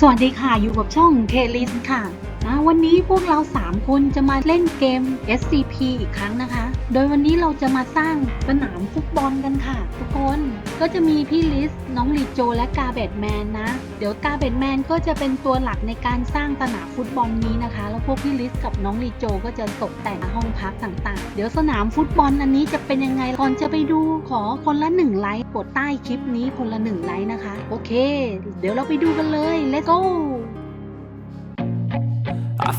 สวัสดีค่ะ อยู่กับช่องเคลิสค่ะนะวันนี้พวกเรา 3 คนจะมาเล่นเกม SCP อีกครั้งนะคะ โดยวันนี้เราจะมาสร้างสนามฟุตบอลกันค่ะ ทุกคน ก็จะมีพี่ลิส น้องลีโจ และกาเบดแมนนะ เดี๋ยวกาเบตแมนก็จะเป็นตัวหลักในการสร้างสนามฟุตบอลนี้นะคะ แล้วพวกพี่ลิสกับน้องลีโจก็จะตกแต่งห้องพักต่างๆ เดี๋ยวสนามฟุตบอลอันนี้จะเป็นยังไงก่อนจะไปดูขอคนละหนึ่งไลค์กดใต้คลิปนี้คนละหนึ่งไลค์นะคะ โอเค เดี๋ยวเราไปดูกันเลย let's go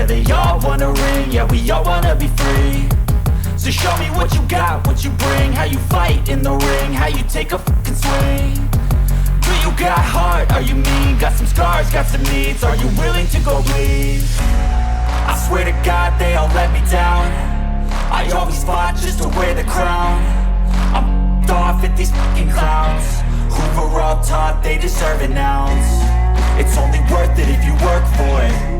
Yeah, they all wanna ring. Yeah, we all wanna be free. So show me what you got, what you bring, how you fight in the ring, how you take a fucking swing. Do you got heart? Are you mean? Got some scars, got some needs. Are you willing to go bleed? I swear to God, they all let me down. I always fought just to wear the crown. I'm f***ed off at these fucking clowns Who were all taught they deserve an ounce It's only worth it if you work for it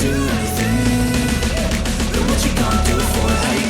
do anything? But what you gonna do for? How you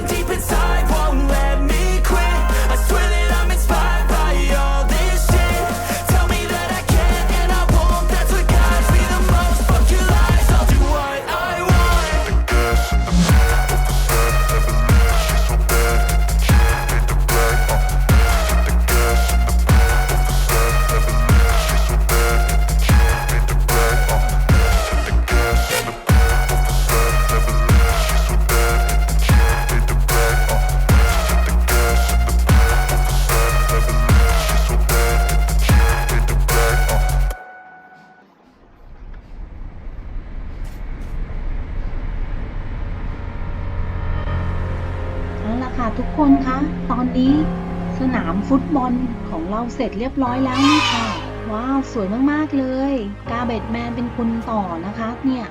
ฟุตบอลของเราเสร็จเรียบร้อยแล้วนี่ค่ะ ว้าว สวยมาก ๆ เลย กาเบตแมนเป็นคนต่อนะคะเนี่ย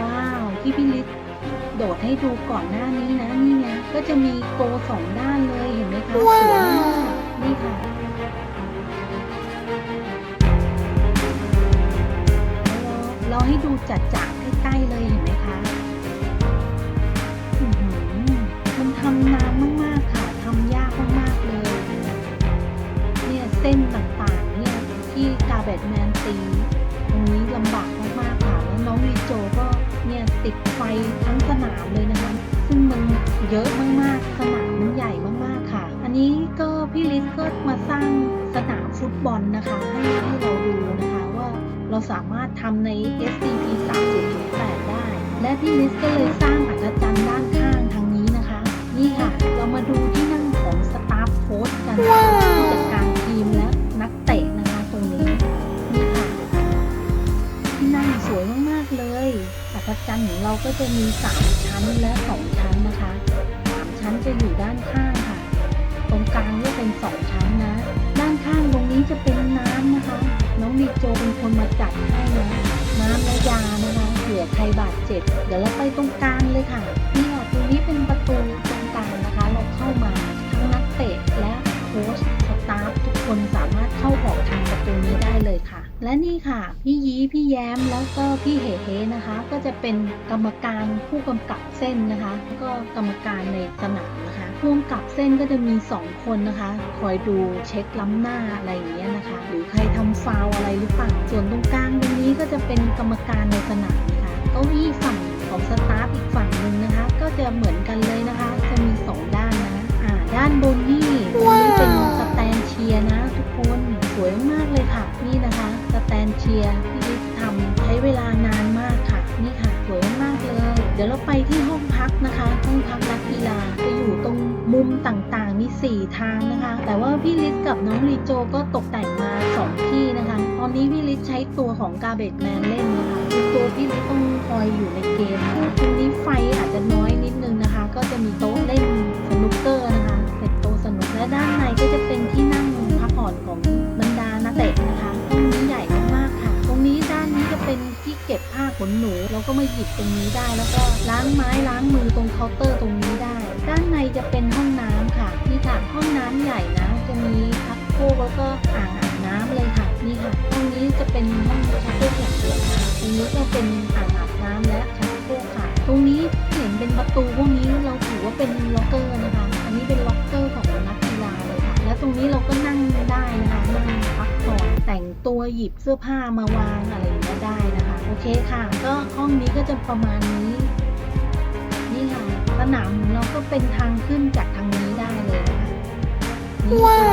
ว้าว ที่พี่ลิศโดดให้ดูก่อนหน้านี้นะนี่ไงก็จะมีโกสองด้านเลยเห็นไหมคะ สวยมากนี่ค่ะเราเราให้ดูจัดจใกล้ ๆ เลยเห็นไหมคะอื้อหือมันทำนานมาก ส้นต่างๆเนี่ยที่กาแบตแมนตีตรงนี้ลำบากมากๆค่ะแล้วน้องวีโจก็เนี่ยติดไฟทั้งสนามเลยนะคะ ซึ่งมันเยอะมากๆสนามมันใหญ่มากๆค่ะ อันนี้ก็พี่ลิศก็มาสร้างสนามฟุตบอลนะคะให้ให้เราดูนะคะว่าเราสามารถทำใน SCP 3008 ได้ และพี่ลิสก็เลยสร้างอัศจรรย์ด้านข้างทางนี้นะคะ นี่ค่ะ เรามาดูที่นั่งของสตาฟโค้ชกันนะคะผู้จัดการ วยมากๆเลยอัศจรรย์ของเราก็จะมี 3 ชั้นและ 2 ชั้นนะคะ 3 ชั้นจะอยู่ด้านข้างค่ะ ตรงกลางก็เป็น 2 ชั้นนะ ด้านข้างตรงนี้จะเป็นน้ำนะคะ น้องดีโจเป็นคนมาจัดให้นะน้ำและยานะคะเผื่อใครบาดเจ็บ เดี๋ยวเราไปตรงกลางเลยค่ะนี่ค่ะตรงนี้เป็นประตูตรงกลางนะคะ เราเข้ามาทั้งนักเตะและโค้ชสตาฟทุกคนสามารถเข้าออกทางประตูนี้ได้เลยค่ะ และนี่ค่ะ พี่ยี้พี่แย้มแล้วก็พี่เหเฮนะคะ ก็จะเป็นกรรมการผู้กำกับเส้นนะคะก็กรรมการในสนามนะคะผู้กำกับเส้นก็จะมี 2 คนนะคะ คอยดูเช็คล้ำหน้าอะไรอย่างเงี้ยนะคะ หรือใครทำฟาวอะไรหรือเปล่าส่วนตรงกลางตรงนี้ก็จะเป็นกรรมการในสนามนะคะเก้าอี้ฝั่งของสตาฟอีกฝั่งหนึ่งนะคะ ก็จะเหมือนกันเลยนะคะ จะมี 2 ด้านนะอ่าด้านบนนี่ตรงนี้เป็นสแตนเชียร์นะ ทุกคนสวยมากเลยค่ะนี่นะคะ เชียร์ที่ลิศทำใช้เวลานานมากค่ะ นี่ค่ะสวยมากเลย เดี๋ยวเราไปที่ห้องพักนะคะห้องพักนักกีฬาจะอยู่ตรงมุมต่างๆมี4ทางนะคะ แต่ว่าพี่ลิศกับน้องลีโจก็ตกแต่งมา2ที่นะคะ ตอนนี้พี่ลิศใช้ตัวของกาเบตแมนเล่นนะคะคือตัวพี่ลิศต้องคอยอยู่ในเกมนะตรงนี้ไฟอาจจะน้อยนิดนึงนะคะ ก็จะมีโต๊ะเล่นสนุกเกอร์นะคะ ขนหนูเราก็มาหยิบตรงนี้ได้ แล้วก็ล้างไม้ล้างมือตรงเคาน์เตอร์ตรงนี้ได้ ด้านในจะเป็นห้องน้ำค่ะนี่ค่ะห้องน้ำใหญ่นะจะมีพักโคกแล้วก็อ่างอาบน้ำเลยค่ะนี่ค่ะห้องนี้จะเป็นห้องชักโครกอย่างเดียวค่ะตรงนี้ก็เป็นอ่างอาบน้ำและชักโครกค่ะ ตรงนี้เห็นเป็นประตูพวกนี้เราถือว่าเป็นล็อกเกอร์นะคะ อันนี้เป็นล็อกเกอร์ของนักกีฬาเลยค่ะ และตรงนี้เราก็นั่งได้นะคะนั่งพักผ่อนแต่งตัวหยิบเสื้อผ้ามาวางอะไร เคะโอเคค่ะ ก็ห้องนี้ก็จะประมาณนี้ นี่ค่ะสนามเราก็เป็นทางขึ้นจากทางนี้ได้เลยนะคะนี่คือ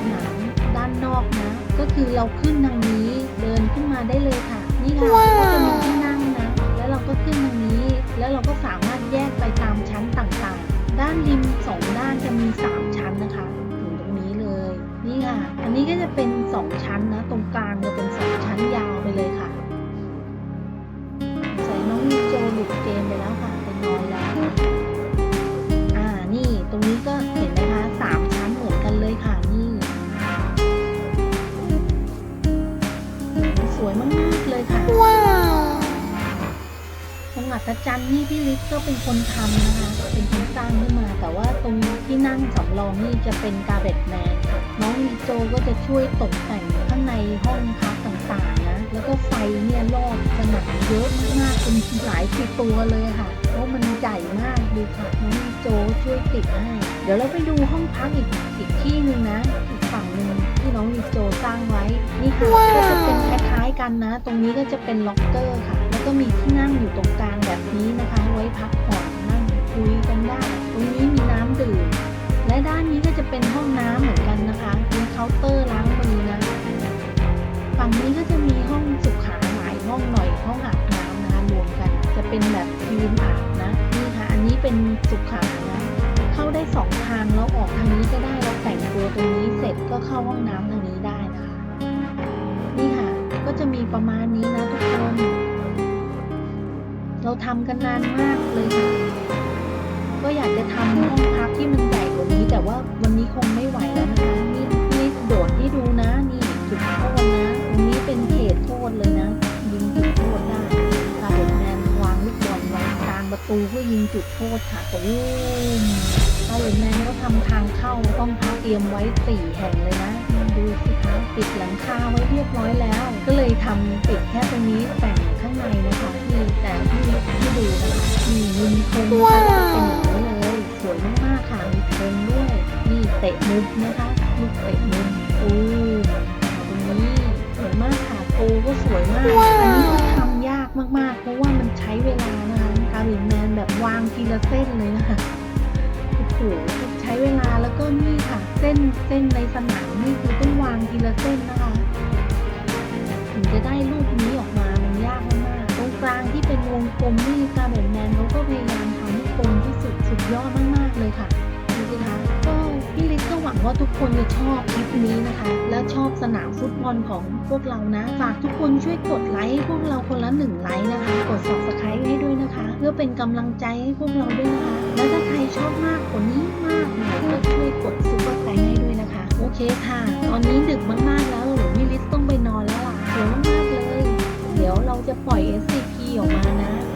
สนามด้านนอกนะ ก็คือเราขึ้นทางนี้เดินขึ้นมาได้เลยค่ะ นี่ค่ะก็จะมีที่นั่งนะ แล้วเราก็ขึ้นทางนี้ แล้วเราก็สามารถแยกไปตามชั้นต่างๆ ด้านริมสองด้านจะมี3ชั้นนะคะถึงตรงนี้เลย นี่ค่ะ อันนี้ก็จะเป็น2ชั้นนะ ตรงกลางจะเป็น2ชั้นยาวไปเลยค่ะ หลุดเกมไปแล้วค่ะไปนอนแล้วอ่านี่ตรงนี้ก็เห็นไหมคะสามชั้นเหมือนกันเลยค่ะนี่สวยมากๆเลยค่ะว้าวตรงอัศจรรย์นี่พี่ลิศก็เป็นคนทำนะคะ เป็นคนสร้างขึ้นมา แต่ว่าตรงที่นั่งสำรองนี่จะเป็นกาเบตแมนค่ะน้องลีโจก็จะช่วยตกแต่งข้างในห้องพักต่างๆนะ แล้วก็ไฟเนี่ยรอบสนามเยอะมากๆเป็นหลายสิบตัวเลยค่ะ เพราะมันใหญ่มากดูค่ะน้องลีโจช่วยติดให้ เดี๋ยวเราไปดูห้องพักอีกอีกที่หนึ่งนะ อีกฝั่งหนึ่งที่น้องลีโจสร้างไว้ นี่ค่ะก็จะเป็นคล้ายๆกันนะ ตรงนี้ก็จะเป็นล็อกเกอร์ค่ะ แล้วก็มีที่นั่งอยู่ตรงกลางแบบนี้นะคะ ไว้พักผ่อนนั่งคุยกันได้ ตรงนี้มีน้ำดื่ม และด้านนี้ก็จะเป็นห้องน้ำเหมือนกันนะคะมีเคาน์เตอร์ล้างมือนะ ฝั่งนี้ก็จะมีห้องสุขาหลายห้องหน่อยห้องอาบน้ำนะคะรวมกัน จะเป็นแบบยืนอาบนะนี่ค่ะอันนี้เป็นสุขานะเข้าได้สองทางแล้วออกทางนี้ก็ได้เราแต่งตัวตรงนี้เสร็จก็เข้าห้องน้ำทางนี้ได้นะคะนี่ค่ะก็จะมีประมาณนี้นะทุกคนเราทำกันนานมากเลยค่ะก็อยากจะทำห้องพักที่มันใหญ่กว่านี้ แต่ว่าวันนี้คงไม่ไหวแล้วนะคะนี่นี่โดดให้ดูนะนี่จุดโทษนะ ตรงนี้เป็นเขตโทษเลยนะยิงจุดโทษได้กาเดนแมนวางลูกบอลไว้กลางประตูเพื่อยิงจุดโทษค่ะตูมกาเดนแมนก็ทำทางเข้าต้องพักเตรียมไว้สี่แห่งเลยนะดูสิคะปิดหลังคาไว้เรียบร้อยแล้ว ก็เลยทำปิดแค่ตรงนี้แต่งข้างในนะคะที่แต่ที่ที่ดูนะคะนี่ยิงธงนะคะก็จะเป็นอย่างนี้เลยสวยมากๆค่ะมีธงด้วยนี่เตะมุมนะคะลูกเตะมุมตูมตรงนี้ มากค่ะโตก็สวยมาก อันนี้ก็ทำยากมากๆ เพราะว่ามันใช้เวลานะคะกาลินแมนแบบวางทีละเส้นเลยนะคะโอ้โหใช้เวลาแล้วก็นี่ค่ะ เส้นเส้นในสนามนี่คือต้องวางทีละเส้นนะคะ ถึงจะได้รูปนี้ออกมามันยากมากๆตรงกลางที่เป็นวงกลมนี่กาเบนแมนเขาก็พยายามทำให้กลมที่สุดสุดยอดมากๆเลยค่ะดูสิคะก็ พี่ลิศก็หวังว่าทุกคนจะชอบคลิปนี้นะคะ และชอบสนามฟุตบอลของพวกเรานะ ฝากทุกคนช่วยกดไลค์ให้พวกเราคนละหนึ่งไลค์นะคะ กด subscribe ให้ด้วยนะคะ เพื่อเป็นกำลังใจให้พวกเราด้วยนะคะ และถ้าใครชอบมากกว่านี้มากน่อยก็ช่วยกดซุปเปอร์แตงให้ด้วยนะคะ โอเคค่ะ ตอนนี้ดึกมากๆแล้วเดี๋ยวพี่ลิศต้องไปนอนแล้วล่ะสวยมากๆเลย เดี๋ยวเราจะปล่อย SCP ออกมานะ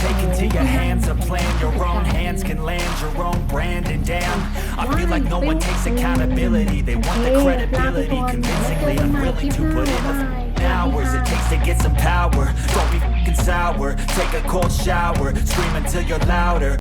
take into your hands a plan. Your own hands can land your own brand And damn, I feel like no one takes accountability. They want the credibility. Convincingly unwilling to put in the hours It takes to get some power. Don't be sour. Take a cold shower. Scream until you're louder.